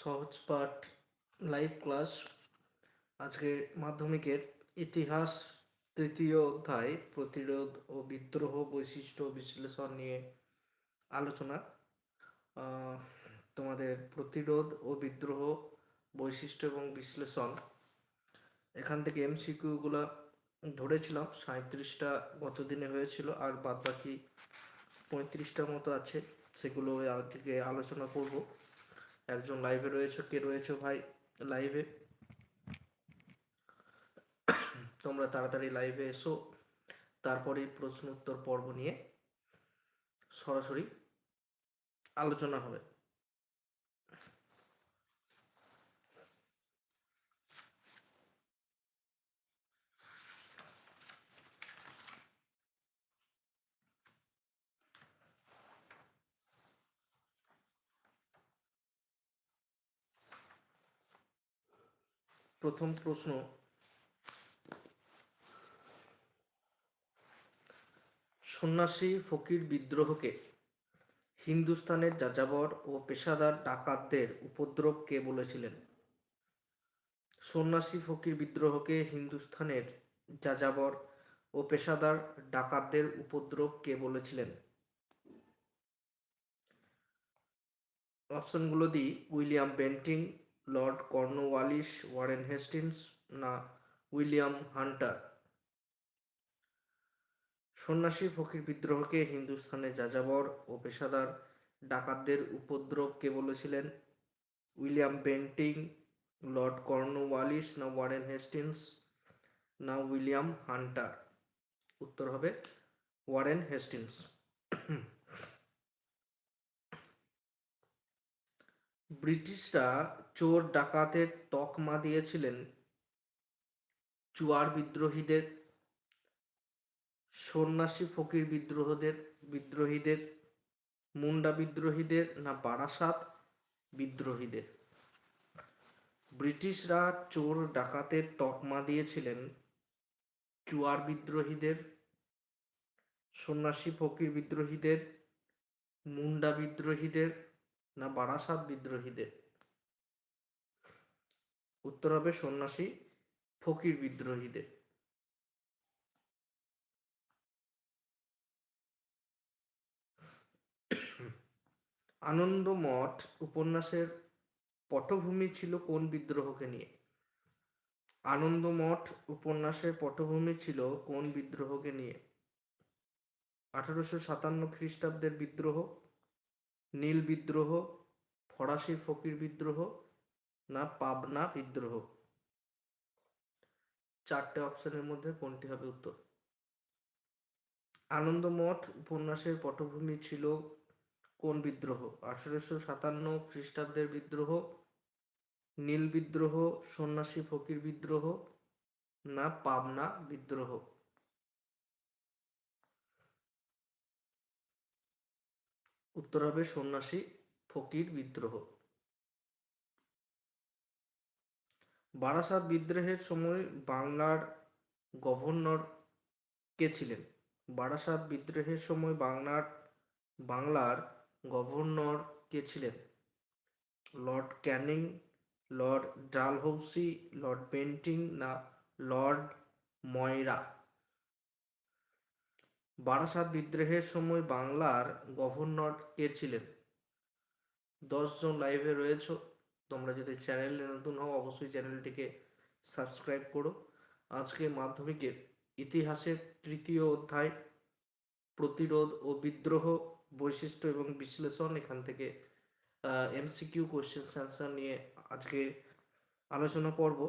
সহজ পাঠ live class আজকে মাধ্যমিকের ইতিহাস তৃতীয় অধ্যায়, প্রতিরোধ ও বিদ্রোহ বৈশিষ্ট্য বিশ্লেষণ নিয়ে আলোচনা। তোমাদের প্রতিরোধ ও বিদ্রোহ বৈশিষ্ট্য এবং বিশ্লেষণ। এখান থেকে এমসিকিউ গুলা ধরেছিলাম সাঁত্রিশটা গত দিনে হয়েছিল, আর বাদ বাকি পঁয়ত্রিশটার মতো আছে, সেগুলো আজকে আলোচনা করব। একজন লাইভে রয়েছে, কে রয়েছে ভাই? লাইভে তোমরা তাড়াতাড়ি লাইভে এসো। তারপরে প্রশ্ন উত্তর পর্ব নিয়ে সরাসরি আলোচনা হবে। প্রথম প্রশ্ন। সন্ন্যাসী ফকির বিদ্রোহকে হিন্দুস্তানের যাযাবর ও পেশাদার ডাকাতদের উপদ্রব কে বলেছিলেন? সন্ন্যাসী ফকির বিদ্রোহকে হিন্দুস্তানের যাযাবর ও পেশাদার ডাকাতদের উপদ্রব কে বলেছিলেন? অপশনগুলো দিই। William Bentinck Lord Cornwallis Warren Hastings না উইলিয়াম হান্টার? সন্ন্যাসী ফকির বিদ্রোহকে হিন্দুস্তানে যাযাবর ও পেশাদার ডাকাতদের উপদ্রব কে বলেছিলেন? উইলিয়াম বেন্টিং, লর্ড কর্নওয়ালিস না ওয়ারেন হেস্টিংস না উইলিয়াম হান্টার? উত্তর হবে ওয়ারেন হেস্টিন্স ব্রিটিশরা চোর ডাকাতের তকমা দিয়েছিলেন। চুয়ার বিদ্রোহীদের, সন্ন্যাসী ফকির বিদ্রোহদের, বিদ্রোহীদের, মুন্ডা বিদ্রোহীদের না বারাসাত বিদ্রোহীদের। ব্রিটিশরা চোর ডাকাতের তকমা দিয়েছিলেন। চুয়ার বিদ্রোহীদের, সন্ন্যাসী ফকির বিদ্রোহীদের, মুন্ডা বিদ্রোহীদের না বারাসাত বিদ্রোহীদের? উত্তর হবে সন্ন্যাসী ফকির বিদ্রোহীদের। আনন্দমঠ উপন্যাসের পটভূমি ছিল কোন বিদ্রোহকে নিয়ে? আনন্দমঠ উপন্যাসের পটভূমি ছিল কোন বিদ্রোহকে নিয়ে? আঠারোশো সাতান্ন খ্রিস্টাব্দের বিদ্রোহ নীল বিদ্রোহ, ফরাসি ফকির বিদ্রোহ, না পাবনা বিদ্রোহ। চারটে অপশনের মধ্যে কোনটি হবে উত্তর? আনন্দমঠ উপন্যাসের পটভূমি ছিল কোন বিদ্রোহ? আঠারোশো সাতান্ন খ্রিস্টাব্দের বিদ্রোহ, নীল বিদ্রোহ, সন্ন্যাসী ফকির বিদ্রোহ, না পাবনা বিদ্রোহ। উত্তর হবে সন্ন্যাসী, ফকির, বিদ্রোহ। বারাসাত বিদ্রোহের সময় বাংলার গভর্নর কে ছিলেন? বারাসাত বিদ্রোহের সময় বাংলার বাংলার গভর্নর কে ছিলেন? Lord Canning, Lord Dalhousie, Lord Bentinck না লর্ড ময়রা? বারাসাত বিদ্রোহের সময় বাংলার গভর্নর কে ছিলেন? দশজন লাইভে রয়েছে। তোমরা যদি চ্যানেলে নতুন হও, অবশ্যই চ্যানেলটিকে সাবস্ক্রাইব করো। আজকে মাধ্যমিকের ইতিহাসের তৃতীয় অধ্যায়, প্রতিরোধ ও বিদ্রোহ বৈশিষ্ট্য এবং বিশ্লেষণ। এখান থেকে এমসিকিউ কোশ্চেন অ্যান্সার নিয়ে আজকে আলোচনা করব।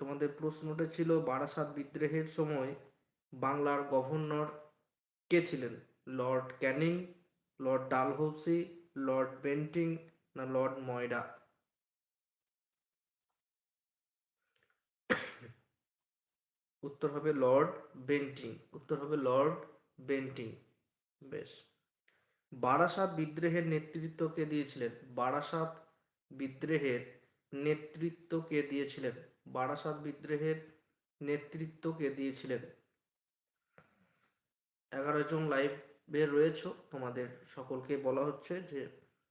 তোমাদের প্রশ্নটা ছিল, বারাসাত বিদ্রোহের সময় বাংলার গভর্নর কে ছিলেন? Lord Canning, Lord Dalhousie, Lord Bentinck না লর্ড ময়রা? উত্তর হবে লর্ড বেন্টিং, উত্তর হবে লর্ড বেন্টিং। বেশ। বারাসাত বিদ্রোহের নেতৃত্ব কে দিয়েছিলেন? বারাসাত বিদ্রোহের নেতৃত্ব কে দিয়েছিলেন? বারাসাত বিদ্রোহের নেতৃত্ব কে দিয়েছিলেন? এগারো জন লাইভে রয়েছে। তোমাদের সকলকে বলা হচ্ছে যে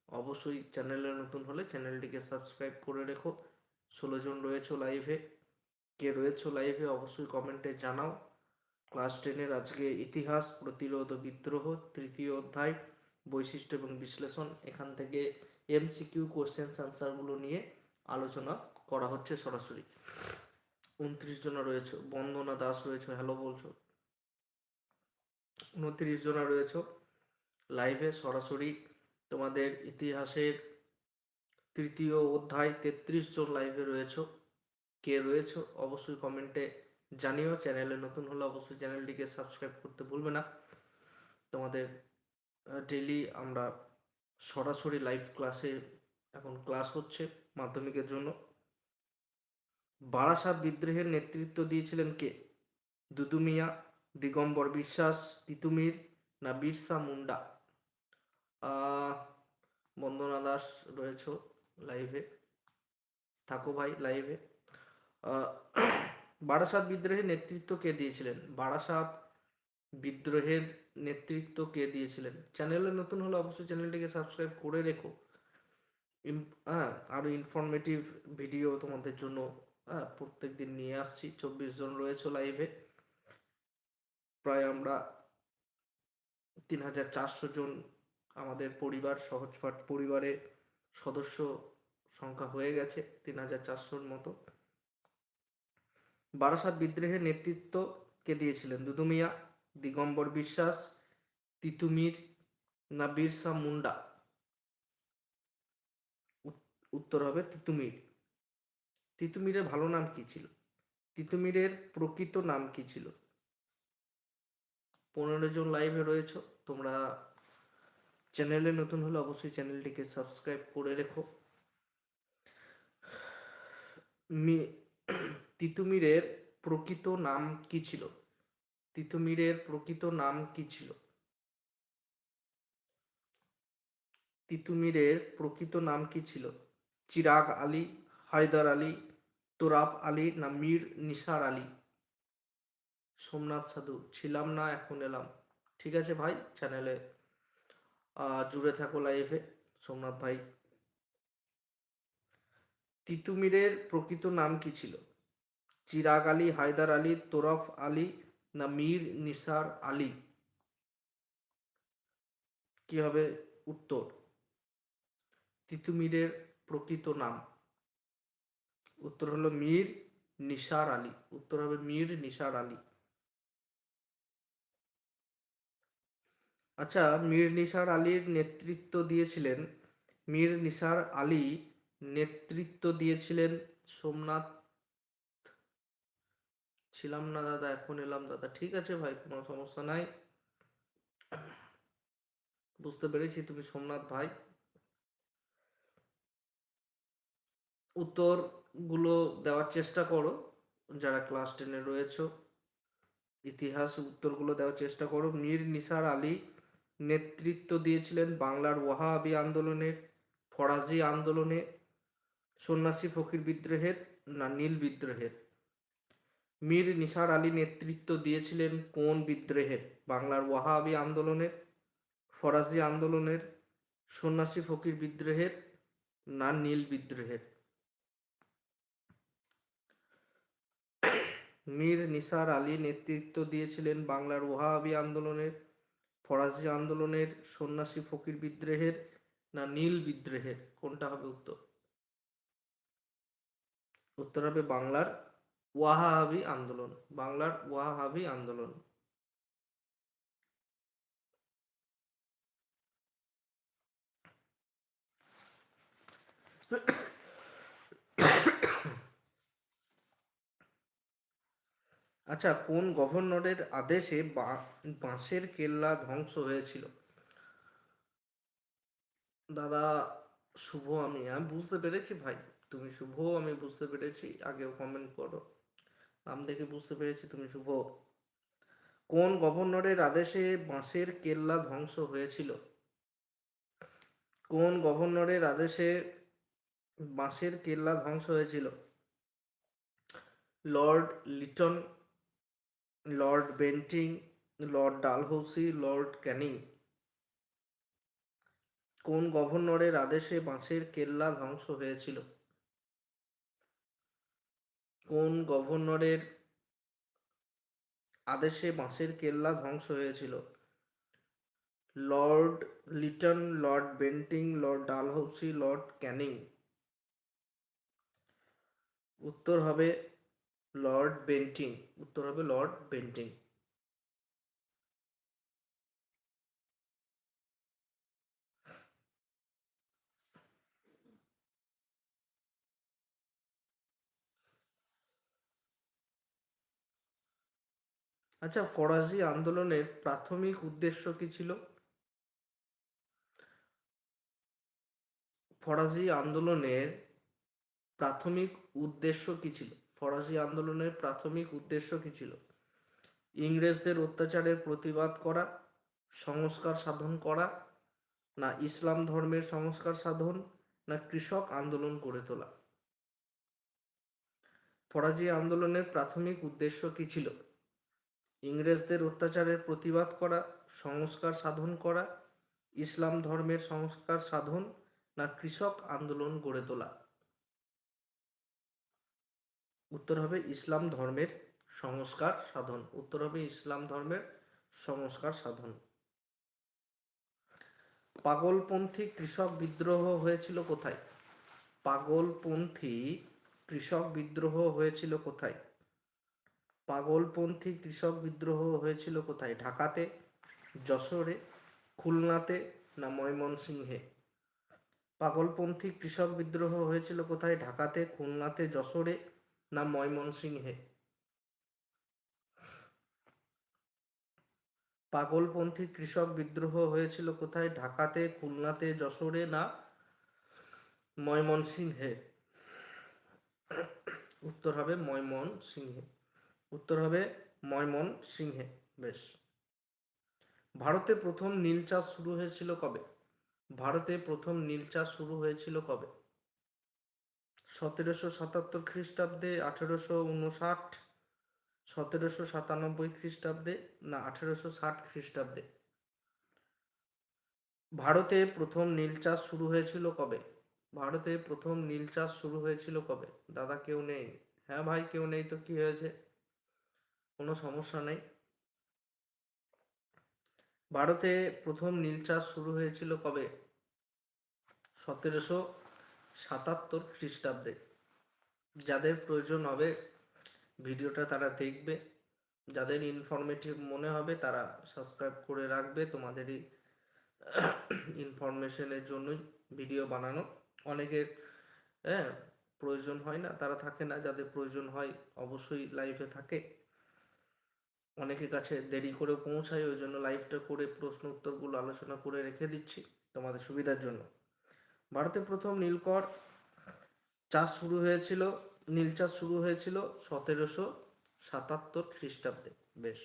অবশ্যই চ্যানেলে নতুন হলে চ্যানেলটিকে সাবস্ক্রাইব করে রেখো। ষোলো জন রয়েছো লাইভে কে রয়েছো লাইভে অবশ্যই কমেন্টে জানাও। ক্লাস টেনের আজকে ইতিহাস, প্রতিরোধ ও বিদ্রোহ, তৃতীয় অধ্যায়, বৈশিষ্ট্য এবং বিশ্লেষণ। এখান থেকে এমসিকিউ কোশ্চেন্স আনসারগুলো নিয়ে আলোচনা করা হচ্ছে সরাসরি। উনত্রিশ জনা রয়েছে। বন্দনা দাস রয়েছে। হ্যালো বলছো। উনত্রিশ জনা রয়েছে। লাইভে সরাসরি তোমাদের ইতিহাসের তৃতীয় অধ্যায় তেত্রিশ জন লাইভে রয়েছে। কে রয়েছে অবশ্যই কমেন্টে জানিও। চ্যানেলে নতুন হলে অবশ্যই চ্যানেলটিকে সাবস্ক্রাইব করতে ভুলবে না। তোমাদের ডেলি আমরা সরাসরি লাইভ ক্লাসে এখন ক্লাস হচ্ছে মাধ্যমিকের জন্য। বারাসাত বিদ্রোহের নেতৃত্ব দিয়েছিলেন কে? দুদুমিয়া দিগম্বর বিশ্বাস, তিতুমির না বিরসা মুন্ডা? বন্দনা দাস রয়েছে লাইভে থাকো ভাই লাইভে বারাসাত বিদ্রোহের নেতৃত্ব কে দিয়েছিলেন? বারাসাত বিদ্রোহের নেতৃত্ব কে দিয়েছিলেন? চ্যানেলে নতুন হলে অবশ্যই চ্যানেলটিকে সাবস্ক্রাইব করে রেখো। হ্যাঁ আরও ইনফরমেটিভ ভিডিও তোমাদের জন্য হ্যাঁ প্রত্যেক দিন নিয়ে আসছি। চব্বিশ জন রয়েছে লাইভে প্রায় আমরা তিন হাজার চারশো জন আমাদের পরিবার, সহজপাঠ পরিবারে সদস্য সংখ্যা হয়ে গেছে তিন হাজার চারশোর মতো। বারাসাত বিদ্রোহের নেতৃত্ব কে দিয়েছিলেন দুদুমিয়া, দিগম্বর বিশ্বাস, তিতুমির না বিরসা মুন্ডা? উত- উত্তর হবে তিতুমির। তিতুমিরের ভালো নাম কি ছিল? তিতুমিরের প্রকৃত নাম কি ছিল? পনেরো জন লাইভে রয়েছে, তোমরা চ্যানেলে নতুন হলে অবশ্যই চ্যানেলটিকে সাবস্ক্রাইব করে রেখো। মি- তিতুমিরের প্রকৃত নাম কি ছিল? তিতুমিরের প্রকৃত নাম কি ছিল? তিতুমিরের প্রকৃত নাম কি ছিল? চিরাগ আলী, হায়দার আলী, তোরাব আলী না মীর নিসার আলী? সোমনাথ সাধু, ছিলাম না, এখন এলাম। ঠিক আছে ভাই চ্যানেলে জুড়ে থাকো লাইভে সোমনাথ ভাই। তিতুমিরের প্রকৃত নাম কি ছিল? চিরাগ আলী, হায়দার আলী, তোরফ আলী না মীর নিসার আলী? কি হবে উত্তর? তিতুমিরের প্রকৃত নাম। উত্তর হলো মীর নিসার আলী। উত্তর হবে মীর নিসার আলী। আচ্ছা মীর নিসার আলীর নেতৃত্ব দিয়েছিলেন। মীর নিসার আলী নেতৃত্ব দিয়েছিলেন। সোমনাথ, ছিলাম না দাদা, এখন এলাম দাদা। ঠিক আছে ভাই, কোনো সমস্যা নাই। বুঝতে পেরেছি তুমি সোমনাথ ভাই। উত্তরগুলো দেওয়ার চেষ্টা করো, যারা ক্লাস টেনে রয়েছে। ইতিহাস উত্তরগুলো দেওয়ার চেষ্টা করো। মীর নিসার আলী নেতৃত্ব দিয়েছিলেন বাংলার ওয়াহাবি আন্দোলনের ফরাজি আন্দোলনে, সন্ন্যাসী ফকির বিদ্রোহের না নীল বিদ্রোহের। মীর নিসার আলী নেতৃত্ব দিয়েছিলেন কোন বিদ্রোহের? বাংলার ওয়াহাবি আন্দোলনের ফরাজি আন্দোলনের, সন্ন্যাসী ফকির বিদ্রোহের না নীল বিদ্রোহের? মীর নিসার আলী নেতৃত্ব দিয়েছিলেন বাংলার ওয়াহাবি আন্দোলনের ফরাজি আন্দোলনের সন্ন্যাসী ফকির বিদ্রোহের না নীল বিদ্রোহের? কোনটা হবে উত্তর? উত্তর হবে বাংলার ওয়াহাবি আন্দোলন। বাংলার ওয়াহাবি আন্দোলন। আচ্ছা কোন গভর্নরের আদেশে বাঁশের কেল্লা ধ্বংস হয়েছিল? দাদা, শুভ আমি আমি বুঝতে পেরেছি ভাই। তুমি শুভ, আমি বুঝতে পেরেছি। আগেও কমেন্ট করো। নাম দেখে বুঝতে পেরেছি তুমি শুভ। কোন গভর্নরের আদেশে বাঁশের কেল্লা ধ্বংস হয়েছিল? কোন গভর্নরের আদেশে বাঁশের কেল্লা ধ্বংস হয়েছিল? Lord Lytton Lord Bentinck Lord Dalhousie Lord Canning কোন গভর্নরের আদেশে বাঁশের কেল্লা ধ্বংস হয়েছিল? কোন গভর্নরের আদেশে বাঁশের কেল্লা ধ্বংস হয়েছিল? Lord Lytton Lord Bentinck Lord Dalhousie Lord Canning উত্তর হবে লর্ড বেন্টিং উত্তর হবে লর্ড বেন্টিং আচ্ছা ফরাসি আন্দোলনের প্রাথমিক উদ্দেশ্য কি ছিল? ফরাসি আন্দোলনের প্রাথমিক উদ্দেশ্য কি ছিল? ফরাসি আন্দোলনের প্রাথমিক উদ্দেশ্য কি ছিল? ইংরেজদের অত্যাচারের প্রতিবাদ করা, সংস্কার সাধন করা, না ইসলাম ধর্মের সংস্কার সাধন, না কৃষক আন্দোলন গড়ে তোলা? ফরাজি আন্দোলনের প্রাথমিক উদ্দেশ্য কি ছিল? ইংরেজদের অত্যাচারের প্রতিবাদ করা, সংস্কার সাধন করা, ইসলাম ধর্মের সংস্কার সাধন, না কৃষক আন্দোলন গড়ে তোলা? উত্তর হবে ইসলাম ধর্মের সংস্কার সাধন। উত্তর হবে ইসলাম ধর্মের সংস্কার সাধন। পাগলপন্থী কৃষক বিদ্রোহ হয়েছিল কোথায়? পাগলপন্থী কৃষক বিদ্রোহ হয়েছিল কোথায়? পাগলপন্থী কৃষক বিদ্রোহ হয়েছিল কোথায়? ঢাকাতে, যশোরে, খুলনাতে না ময়মনসিংহে? পাগলপন্থী কৃষক বিদ্রোহ হয়েছিল কোথায়? ঢাকাতে, খুলনাতে, যশোরে না ময়মনসিংহে পাগলপন্থী কৃষক বিদ্রোহ হয়েছিল কোথায়? ঢাকাতে, খুলনাতে, যশোরে না ময়মনসিংহে উত্তর হবে ময়মনসিংহে উত্তর হবে ময়মন সিংহে, বেশ। ভারতে প্রথম নীল চাষ শুরু হয়েছিল কবে? ভারতে প্রথম নীল চাষ শুরু হয়েছিল কবে? সতেরোশো সাতাত্তর খ্রিস্টাব্দে, আঠেরোশো উনষাট, সতেরোশো সাতানব্বই খ্রিস্টাব্দে, না, আঠেরোশো ষাট খ্রিস্টাব্দে। ভারতে প্রথম নীল চাষ শুরু হয়েছিল কবে? ভারতে প্রথম নীল চাষ শুরু হয়েছিল কবে? দাদা, কেউ নেই? হ্যাঁ ভাই, কেউ নেই তো কি হয়েছে? কোনো সমস্যা নেই। ভারতে প্রথম নীল চাষ শুরু হয়েছিল কবে? সতেরোশো সাতাত্তর খ্রিস্টাব্দে। যাদের প্রয়োজন হবে, ভিডিওটা তারা দেখবে। যাদের ইনফরমেটিভ মনে হবে, তারা সাবস্ক্রাইব করে রাখবে তোমাদেরই ইনফরমেশনের জন্যই ভিডিও বানানো। অনেকের হ্যাঁ প্রয়োজন হয় না, তারা থাকে না। যাদের প্রয়োজন হয়, অবশ্যই লাইফে থাকে। অনেকের কাছে দেরি করে পৌঁছায়, ওই জন্য লাইভটা করে প্রশ্ন উত্তরগুলো আলোচনা করে রেখে দিচ্ছি তোমাদের সুবিধার জন্য। ভারতে প্রথম নীলকর চাষ শুরু হয়েছিল, নীল চাষ শুরু হয়েছিল সতেরোশো সাতাত্তর খ্রিস্টাব্দে, বেশ।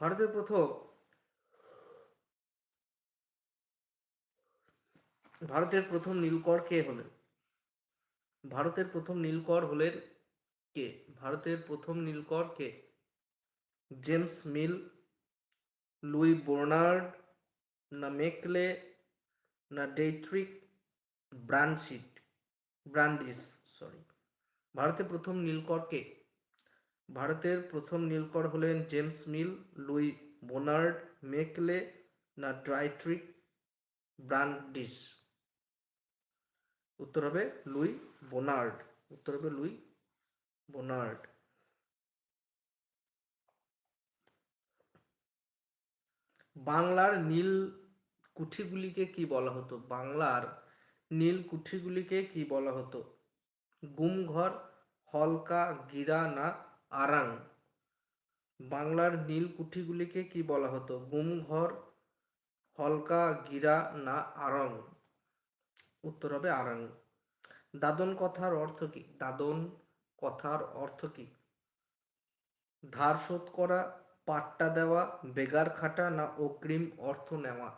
ভারতের প্রথম ভারতের প্রথম নীলকর কে হলেন? ভারতের প্রথম নীলকর হলেন কে? ভারতের প্রথম নীলকর কে? জেমস মিল, লুই বোর্নার্ড না মেকলে, না ডেট্রিক ব্রানশিট ব্রান্ডিস সরি ভারতের প্রথম নীলকর কে ভারতের প্রথম নীলকর হলেন James Mill, Louis Bonnard, Macaulay, না ড্রাইট্রিক ব্রান্ডিস। উত্তর হবে লুই বোনার্ড, উত্তর হবে লুই বোনার্ড। বাংলার নীল কুঠিগুলিকে কি বলা হতো? বাংলার নীল কুঠিগুলিকে কি বলা হতো? গুমঘর, হলকা, গিরা না আরাং? বাংলার নীল কুঠিগুলিকে কি বলা হতো? গুমঘর, হলকা, গিরা না আরং? উত্তর হবে আরাং। দাদন কথার অর্থ কি? দাদন কথার অর্থ কি? ধার শোধ করা পাট্টা দেওয়া, বেগার খাটা না অগ্রিম অর্থ নেওয়া?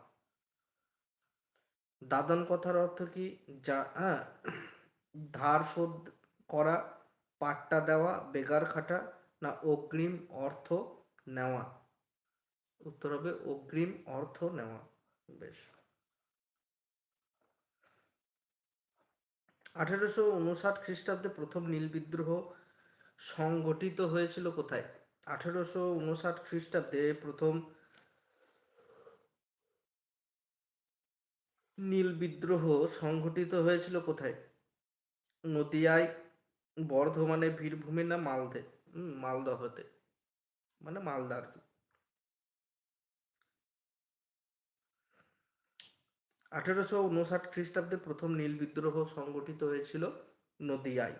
দাদন কথার অর্থ কি? যা হ্যাঁ ধার শোধ করা, পাট্টা দেওয়া, বেগার খাটা না অগ্রিম অর্থ নেওয়া? উত্তর হবে অগ্রিম অর্থ নেওয়া। বেশ। আঠেরোশো উনষাট খ্রিস্টাব্দে প্রথম নীল বিদ্রোহ সংগঠিত হয়েছিল কোথায়? আঠেরোশো উনষাট খ্রিস্টাব্দে প্রথম নীল বিদ্রোহ সংঘটিত হয়েছিল কোথায়? নদিয়ায়, বর্ধমানে, বীরভূমে না মালদে? মালদহতে মানে মালদা আর কি। আঠেরোশো উনষাট খ্রিস্টাব্দে প্রথম নীল বিদ্রোহ সংগঠিত হয়েছিল নদিয়ায়।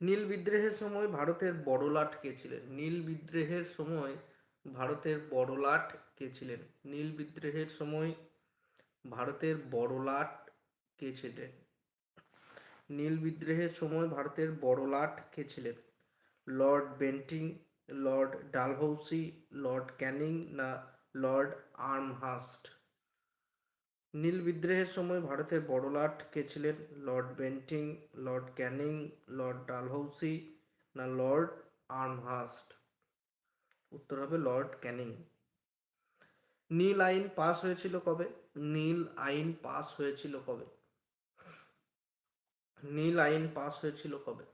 নীল বিদ্রোহের সময় ভারতের বড়লাট কে ছিলেন? নীল বিদ্রোহের সময় ভারতের বড়লাট কে ছিলেন? নীল বিদ্রোহের সময় ভারতের বড়লাট কে ছিলেন? নীল বিদ্রোহের সময় ভারতের বড়লাট কে ছিলেন? Lord Bentinck, Lord Dalhousie, Lord Canning না লর্ড আর্মহাস্ট? নীল বিদ্রোহের সময় ভারতের বড়লাট কে ছিলেন? Lord Bentinck, Lord Canning, Lord Dalhousie না লর্ড আর্মহাস্ট উত্তর হবে লর্ড ক্যানিং। নীল আইন পাস হয়েছিল কবে? নীল আইন পাস হয়েছিল কবে? নীল আইন পাস হয়েছিল কবে?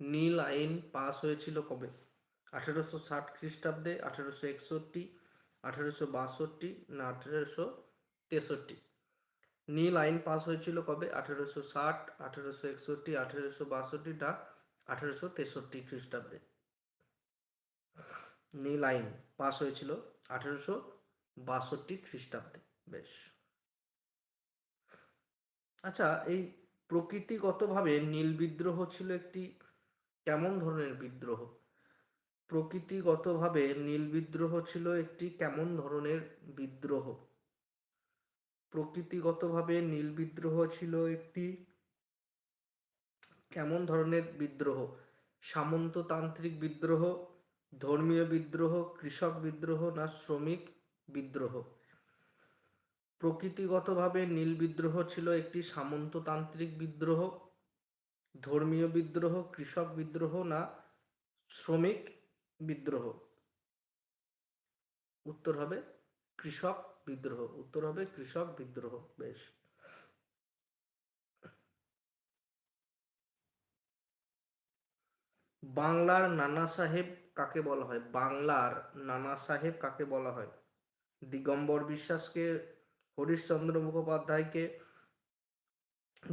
নীল আইন পাস হয়েছিল কবে? আঠেরোশো ষাট খ্রিস্টাব্দে আঠেরোশো একষট্টি আঠেরোশো বাষট্টি না আঠেরোশো তেষট্টি। নীল আইন পাস হয়েছিল কবে? আঠেরোশো ষাট, আঠেরোশো একষট্টি, আঠেরোশো বাষট্টি না আঠেরোশো তেষট্টি খ্রিস্টাব্দে। নীল আইন পাস হয়েছিল আঠেরোশো বাষট্টি খ্রিস্টাব্দে। বেশ। আচ্ছা এই প্রকৃতিগতভাবে নীল বিদ্রোহ ছিল একটি কেমন ধরনের বিদ্রোহ? প্রকৃতিগতভাবে নীল বিদ্রোহ ছিল একটি কেমন ধরনের বিদ্রোহ? প্রকৃতিগতভাবে নীল বিদ্রোহ ছিল একটি কেমন ধরনের বিদ্রোহ? সামন্ততান্ত্রিক বিদ্রোহ, ধর্মীয় বিদ্রোহ, কৃষক বিদ্রোহ না শ্রমিক বিদ্রোহ? প্রকৃতিগতভাবে নীল বিদ্রোহ ছিল একটি সামন্ততান্ত্রিক বিদ্রোহ, ধর্মীয় বিদ্রোহ, কৃষক বিদ্রোহ না শ্রমিক বিদ্রোহ। উত্তর হবে কৃষক বিদ্রোহ। উত্তর হবে কৃষক বিদ্রোহ। বেশ। বাংলার নানা সাহেব কাকে বলা হয়? বাংলার নানা সাহেব কাকে বলা হয়? দিগম্বর বিশ্বাসকে, হরিশ্চন্দ্র মুখোপাধ্যায়কে,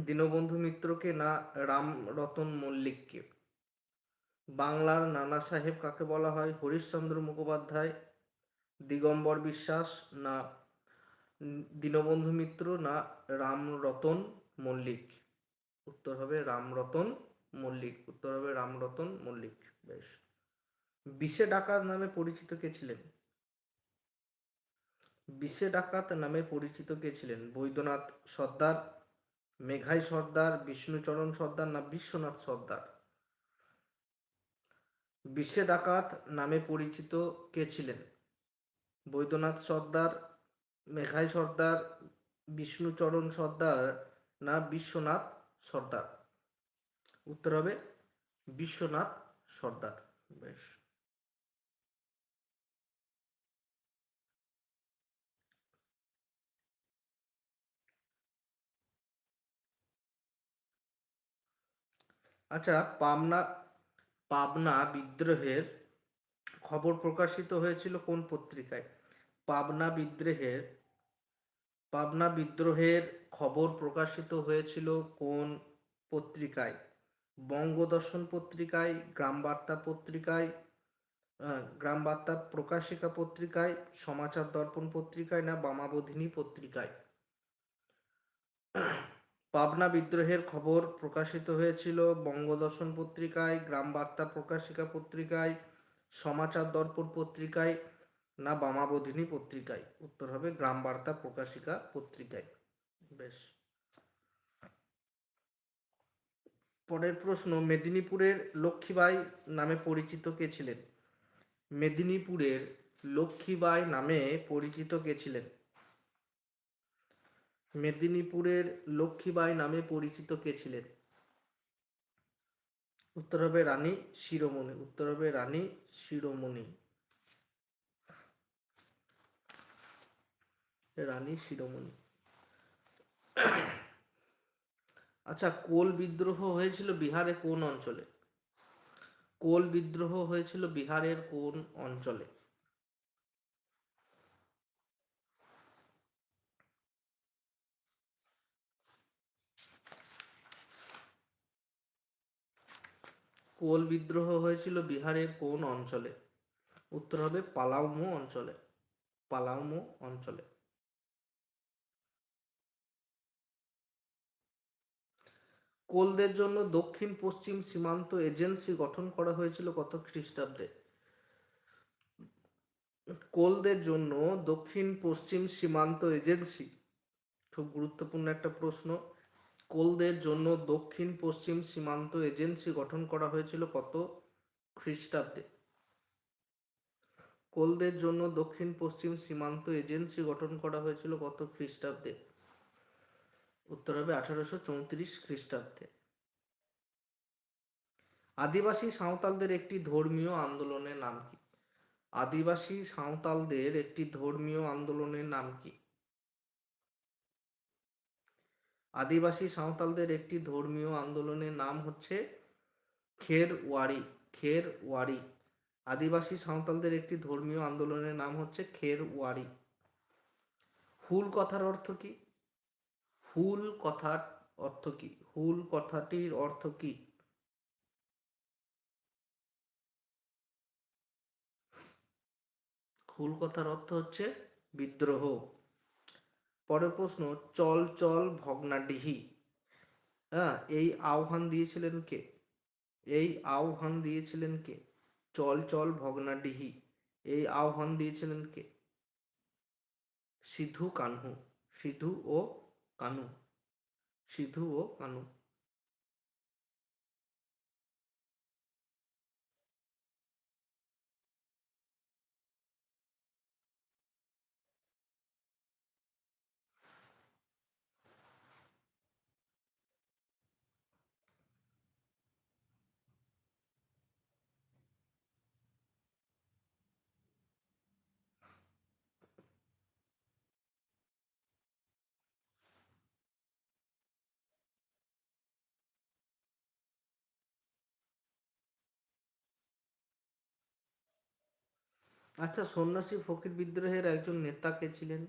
দীনবন্ধু মিত্রকে না রামরতন মল্লিককে? বাংলার নানা সাহেব কাকে বলা হয়? হরিশ্চন্দ্র মুখোপাধ্যায়, দিগম্বর বিশ্বাস না দীনবন্ধু মিত্র না রামরতন মল্লিক? উত্তর হবে রামরতন মল্লিক। উত্তর হবে রামরতন মল্লিক। বেশ। বিশে ডাকাত নামে পরিচিত কে ছিলেন? বিশে ডাকাত নামে পরিচিত কে ছিলেন? বৈদ্যনাথ সর্দার, মেঘাই সর্দার, বিষ্ণুচরণ সর্দার না বিশ্বনাথ সর্দার? বিশ্বে ডাকাত নামে পরিচিত কে ছিলেন? বৈদ্যনাথ সর্দার, মেঘাই সর্দার, বিষ্ণুচরণ সর্দার না বিশ্বনাথ সর্দার? উত্তর হবে বিশ্বনাথ সর্দার। বেশ। আচ্ছা পাবনা পাবনা বিদ্রোহের খবর প্রকাশিত হয়েছিল কোন পত্রিকায়? পাবনা বিদ্রোহের পাবনা বিদ্রোহের খবর প্রকাশিত হয়েছিল কোন পত্রিকায়? বঙ্গদর্শন পত্রিকায়, গ্রামবার্তা পত্রিকায় গ্রামবার্তা প্রকাশিকা পত্রিকায়, সমাচার দর্পণ পত্রিকায় না বামাবোধিনী পত্রিকায়? পাবনা বিদ্রোহের খবর প্রকাশিত হয়েছিল বঙ্গদর্শন পত্রিকায় গ্রাম বার্তা প্রকাশিকা পত্রিকায়, সমাচার দর্পণ পত্রিকায় না বামাবোধিনী পত্রিকায়। উত্তর হবে গ্রাম বার্তা প্রকাশিকা পত্রিকায়। বেশ। পরের প্রশ্ন, মেদিনীপুরের লক্ষ্মীবাই নামে পরিচিত কে ছিলেন? মেদিনীপুরের লক্ষ্মীবাই নামে পরিচিত কে ছিলেন? মেদিনীপুরের লক্ষ্মীবাই নামে পরিচিত কে ছিলেন? উত্তর হবে রানী শিরোমণি, উত্তর হবে রানী শিরোমণি। রানী শিরোমণি। আচ্ছা কোল বিদ্রোহ হয়েছিল বিহারে কোন অঞ্চলে? কোল বিদ্রোহ হয়েছিল বিহারের কোন অঞ্চলে? কোল বিদ্রোহ হয়েছিল বিহারের কোন অঞ্চলে? উত্তর হবে পালাউমো অঞ্চলে। পালাউমো অঞ্চলে। কোলদের জন্য দক্ষিণ পশ্চিম সীমান্ত এজেন্সি গঠন করা হয়েছিল কত খ্রিস্টাব্দে? কোলদের জন্য দক্ষিণ পশ্চিম সীমান্ত এজেন্সি? খুব গুরুত্বপূর্ণ একটা প্রশ্ন। কোলদের জন্য দক্ষিণ পশ্চিম সীমান্ত এজেন্সি গঠন করা হয়েছিল কত খ্রিস্টাব্দে? কোলদের জন্য দক্ষিণ পশ্চিম সীমান্ত এজেন্সি গঠন করা হয়েছিল কত খ্রিস্টাব্দে? উত্তর হবে আঠারোশো চৌত্রিশ খ্রিস্টাব্দে। আদিবাসী সাঁওতালদের একটি ধর্মীয় আন্দোলনের নাম কি? আদিবাসী সাঁওতালদের একটি ধর্মীয় আন্দোলনের নাম কি? আদিবাসী সাঁওতালদের একটি ধর্মীয় আন্দোলনের নাম হচ্ছে খের ওয়ারি খের ওয়ারি আদিবাসী সাঁওতালদের একটি ধর্মীয় আন্দোলনের নাম হচ্ছে খের ওয়ারি হুল কথার অর্থ কি? হুল কথার অর্থ কি? হুল কথাটির অর্থ কি? হুল কথার অর্থ হচ্ছে বিদ্রোহ। পরের প্রশ্ন, চল চল ভগ্নাডিহি হ্যাঁ এই আহ্বান দিয়েছিলেন কে? এই আহ্বান দিয়েছিলেন কে? চল চল ভগ্নাডিহি এই আহ্বান দিয়েছিলেন কে? সিধু কানহু। সিধু ও কানু। সিধু ও কানু। আচ্ছা সন্ন্যাসী ফকির বিদ্রোহের একজন নেতা কে ছিলেন?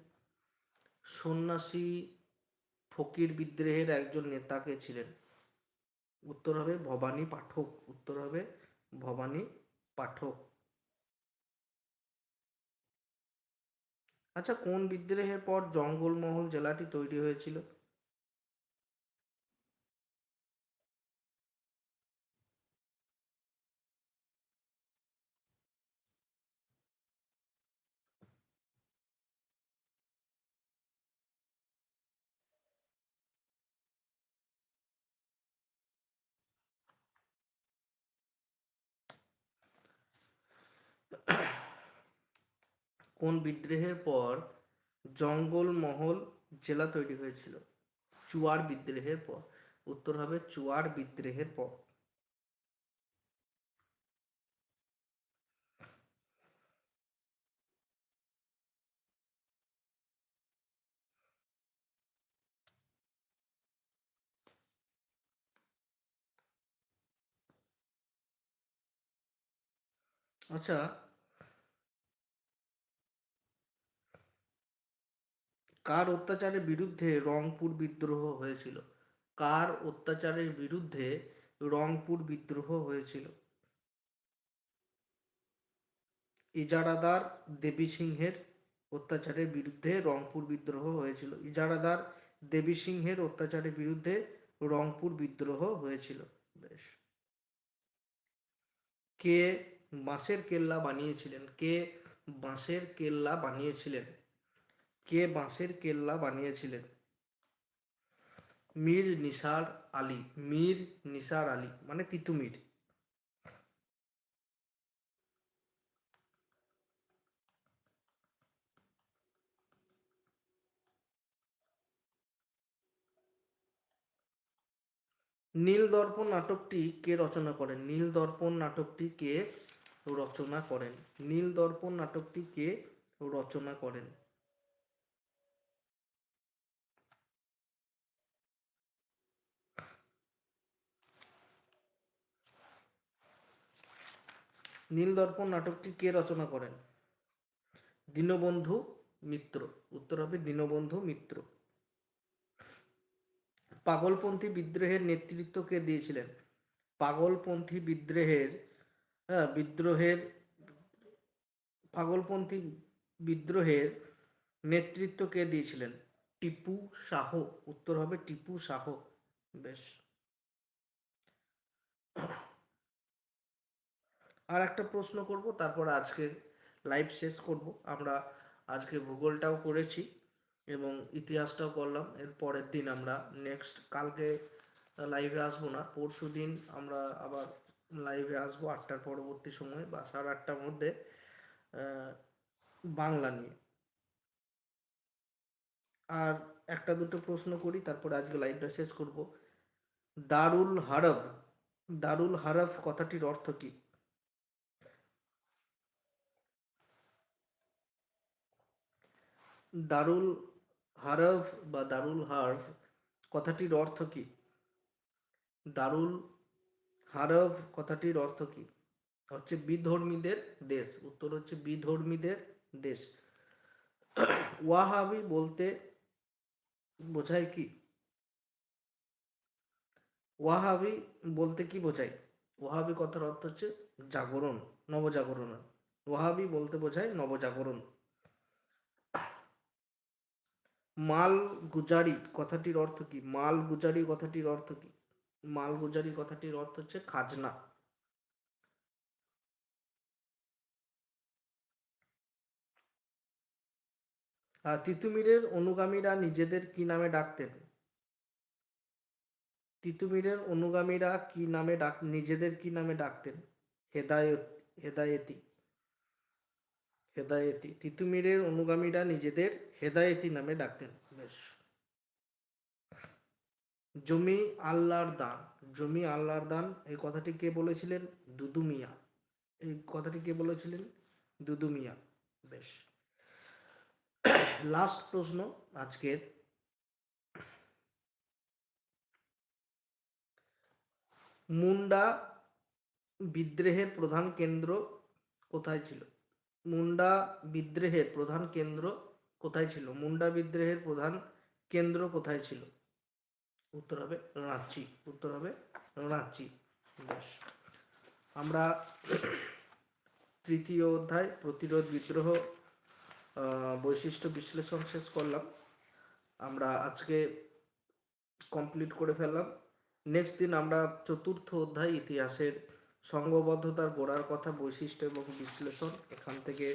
সন্ন্যাসী ফকির বিদ্রোহের একজন নেতা কে ছিলেন? উত্তর হবে ভবানী পাঠক। উত্তর হবে ভবানী পাঠক। আচ্ছা কোন বিদ্রোহের পর জঙ্গলমহল জেলাটি তৈরি হয়েছিল? কোন বিদ্রোহের পর জঙ্গলমহল জেলা তৈরি হয়েছিল? চুয়ার বিদ্রোহের পর। উত্তর হবে চুয়ার বিদ্রোহের পর। আচ্ছা কার অত্যাচারের বিরুদ্ধে রংপুর বিদ্রোহ হয়েছিল? কার অত্যাচারের বিরুদ্ধে রংপুর বিদ্রোহ হয়েছিল? ইজারাদার দেবী সিংহের অত্যাচারের বিরুদ্ধে রংপুর বিদ্রোহ হয়েছিল। ইজারাদার দেবী সিংহের অত্যাচারের বিরুদ্ধে রংপুর বিদ্রোহ হয়েছিল। বেশ। কে বাঁশের কেল্লা বানিয়েছিলেন? কে বাঁশের কেল্লা বানিয়েছিলেন? কে বাঁশের কেল্লা বানিয়েছিলেন? মীর নিসার আলী, মীর নিসার আলী মানে তিতুমির নীল দর্পণ নাটকটি কে রচনা করেন? নীল দর্পণ নাটকটি কে রচনা করেন? নীল দর্পণ নাটকটি কে রচনা করেন? নীল দর্পণ নাটকটি কে রচনা করেন? দীনবন্ধু মিত্র। উত্তর হবে দীনবন্ধু মিত্র। পাগলপন্থী বিদ্রোহের নেতৃত্ব কে দিয়েছিলেন? পাগলপন্থী বিদ্রোহের হ্যাঁ বিদ্রোহের, পাগলপন্থী বিদ্রোহের নেতৃত্ব কে দিয়েছিলেন? টিপু শাহ। উত্তর হবে টিপু শাহ। বেশ। আর একটা প্রশ্ন করব, তারপর আজকে লাইভ শেষ করব। আমরা আজকে ভূগোলটাও করেছি এবং ইতিহাসটাও করলাম। এর পরের দিন আমরা নেক্সট কালকে লাইভে আসব না, পরশু দিন আমরা আবার লাইভে আসব আটটার পরবর্তী সময় বা সাড়ে আটটার মধ্যে বাংলা নিয়ে। আর একটা দুটো প্রশ্ন করি, তারপরে আজকে লাইভটা শেষ করব। দারুল হারফ দারুল হারফ কথাটির অর্থ কি? দারুল হারফ বা দারুল হারফ কথাটির অর্থ কি? দারুল হারফ কথাটির অর্থ কি? হচ্ছে বিধর্মীদের দেশ। উত্তর হচ্ছে বিধর্মীদের দেশ। ওয়াহাবি বলতে বোঝায় কি? ওয়াহাবি বলতে কি বোঝায়? ওয়াহাবি কথার অর্থ হচ্ছে জাগরণ নবজাগরণ ওয়াহাবি বলতে বোঝায় নবজাগরণ। মাল গুজারি কথাটির অর্থ কি? মাল গুজারি কথাটির অর্থ কি? মাল গুজারি কথাটির অর্থ হচ্ছে খাজনা। তিতুমিরের অনুগামীরা নিজেদের কি নামে ডাকতেন? তিতুমিরের অনুগামীরা কি নামে ডাক নিজেদের কি নামে ডাকতেন? হেদায়ত হেদায়েতি। হেদায়েতি। তিতুমিরের অনুগামীরা নিজেদের হেদায়েতি নামে ডাকতেন। বেশ। জমি আল্লাহর দান। জমি আল্লাহর দান, এই কথাটি কে বলেছিলেন? দুদু মিয়া এই কথাটি কে বলেছিলেন? দুদু মিয়া বেশ। লাস্ট প্রশ্ন আজকের। মুন্ডা বিদ্রোহের প্রধান কেন্দ্র কোথায় ছিল? মুন্ডা বিদ্রোহের প্রধান কেন্দ্র কোথায় ছিল? মুন্ডা বিদ্রোহের প্রধান কেন্দ্র কোথায় ছিল? উত্তর হবে রাঁচি। উত্তর হবে রাঁচি। আমরা তৃতীয় অধ্যায়, প্রতিরোধ বিদ্রোহ বৈশিষ্ট্য বিশ্লেষণ শেষ করলাম। আমরা আজকে কমপ্লিট করে ফেললাম। নেক্সট দিন আমরা চতুর্থ অধ্যায় ইতিহাসের সংঘবদ্ধতার গোড়ার কথা বৈশিষ্ট্য এবং বিশ্লেষণ। এখান থেকে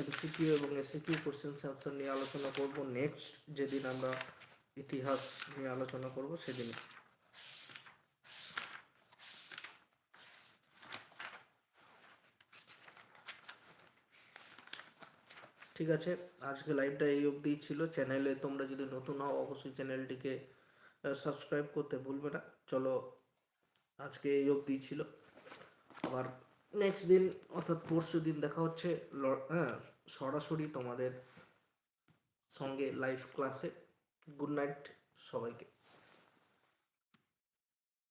এমসিকিউ এবং এসিকিউ কোশ্চেন অ্যান্সার নিয়ে আলোচনা করব নেক্সট যেদিন আমরা ইতিহাস নিয়ে আলোচনা করব সেদিন ঠিক আছে, আজকে লাইভটা এই অবধিই ছিল। চ্যানেলে তোমরা যদি নতুন হও, অবশ্যই চ্যানেলটিকে সাবস্ক্রাইব করতে ভুলবে না। চলো আজকে এই অবধি ছিল। আবার নেক্সট দিন, অর্থাৎ পরশু দিন দেখা হচ্ছে হ্যাঁ সরাসরি তোমাদের সঙ্গে লাইভ ক্লাসে গুড নাইট সবাইকে।